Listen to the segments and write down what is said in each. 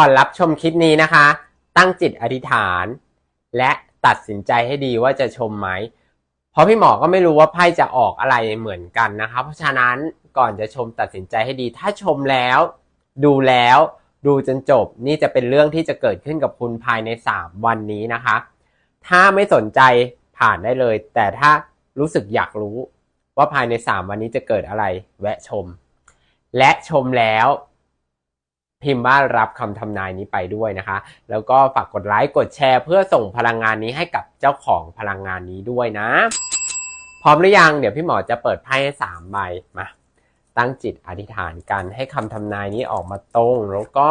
ก่อนรับชมคลิปนี้นะคะ ตั้งจิตอธิษฐาน และตัดสินใจให้ดีว่าจะชมไหม เพราะพี่หมอก็ไม่รู้ว่าไพ่จะออกอะไรเหมือนกันนะคะ เพราะฉะนั้นก่อนจะชมตัดสินใจให้ดี ถ้าชมแล้ว ดูแล้ว ดูจนจบ นี่จะเป็นเรื่องที่จะเกิดขึ้นกับคุณภายใน 3 วันนี้นะคะ ถ้าไม่สนใจผ่านได้เลย แต่ถ้ารู้สึกอยากรู้ว่าภายใน 3 วันนี้จะเกิดอะไร แวะชม และชมแล้ว พิมพ์ว่ารับคำทำนายนี้ไปด้วยนะคะ แล้วก็ฝากกดไลค์กดแชร์ เพื่อส่งพลังงานนี้ให้กับเจ้าของพลังงานนี้ด้วยนะ พร้อมหรือยังเดี๋ยวพี่หมอจะเปิดไพ่ให้สามใบมาตั้งจิตอธิษฐานกันให้คำทำนายนี้ออกมาตรง แล้วก็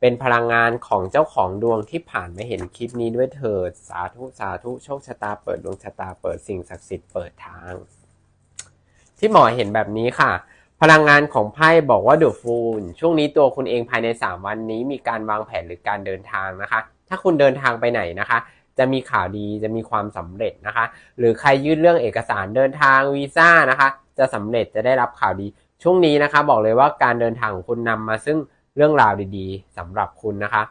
เป็นพลังงานของเจ้าของดวงที่ผ่านมาเห็นคลิปนี้ด้วยเถิดสาธุสาธุโชคชะตาเปิดดวงชะตาเปิดสิ่งศักดิ์สิทธิ์เปิดทาง ที่หมอเห็นแบบนี้ค่ะ พลังงานของไพ่บอกว่าเดอะฟูลช่วงนี้ตัวคุณเองภายใน 3 วันนี้มีการวางแผนหรือการเดินทางนะคะ ถ้าคุณเดินทางไปไหนนะคะ จะมีข่าวดีจะมีความสำเร็จนะคะ หรือใครยื่นเรื่องเอกสารเดินทางวีซ่านะคะ จะสำเร็จจะได้รับข่าวดี ช่วงนี้นะคะบอกเลยว่าการเดินทางของคุณนำมาซึ่งเรื่องราวดีๆสำหรับคุณนะคะ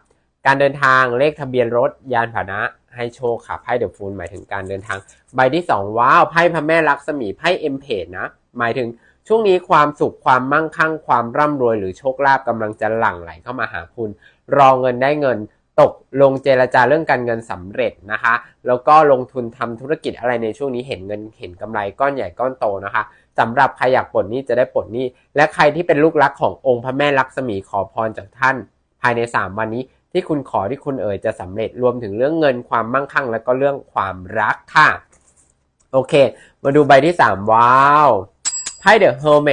การเดินทางเลขทะเบียนรถยานพาหนะ ให้โชคค่ะไพ่เดอะฟูลหมายถึงการเดินทาง ใบที่2ว้าวไพ่พระแม่ลักษมีไพ่เอ็มเพจนะ หมายถึงช่วงนี้ความสุขความมั่งคั่ง ความร่ำรวยหรือโชคลาภกำลังจะหลั่งไหลเข้ามาหาคุณ รอเงินได้เงินตกลงเจรจาเรื่องการเงินสำเร็จนะคะ แล้วก็ลงทุนทำธุรกิจอะไรในช่วงนี้เห็นเงินเห็นกำไรก้อนใหญ่ก้อนโตนะคะสำหรับใครอยากปลดหนี้จะได้ปลดหนี้ และใครที่เป็นลูกรักขององค์พระแม่ลักษมีขอพรจากท่าน ภายใน 3 วันนี้ ที่คุณขอที่คุณเอ่ยจะสำเร็จรวมถึงเรื่องเงินความมั่งคั่ง และก็เรื่องความรักค่ะ โอเค มาดูใบที่ 3 ว้าวไพ่เดอะเฮอร์เม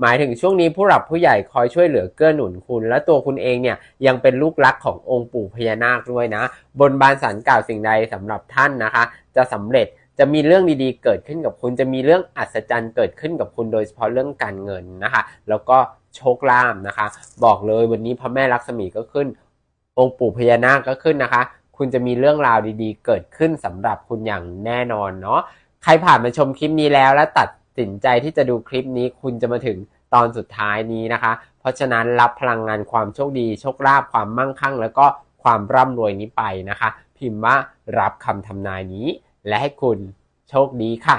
หมายถึงช่วงนี้ผู้หลักผู้ใหญ่คอยช่วยเหลือเกื้อหนุนคุณ และตัวคุณเองเนี่ยยังเป็นลูกรักขององค์ปู่พญานาคด้วยนะ บนบานสันกล่าวสิ่งใดสำหรับท่านนะคะ จะสำเร็จจะมีเรื่องดีๆ เกิดขึ้นกับคุณจะมีเรื่องอัศจรรย์เกิดขึ้นกับคุณโดยเฉพาะเรื่องการเงินนะคะ แล้วก็โชคลาภนะคะ บอกเลยวันนี้พระแม่ลักษมีก็ขึ้น องค์ปู่พญานาคก็ขึ้นนะคะ คุณจะมีเรื่องราวดีๆ เกิดขึ้นสำหรับคุณอย่างแน่นอนเนาะใครผ่านมาชมคลิปนี้แล้วและตัดสินใจที่จะดูคลิปนี้คุณจะมาถึงตอนสุดท้ายนี้นะคะ เพราะฉะนั้นรับพลังงานความโชคดีโชคลาภความมั่งคั่ง แล้วก็ความร่ำรวยนี้ไปนะคะ พิมพ์ว่ารับคำทำนายนี้ และให้คุณโชคดีค่ะ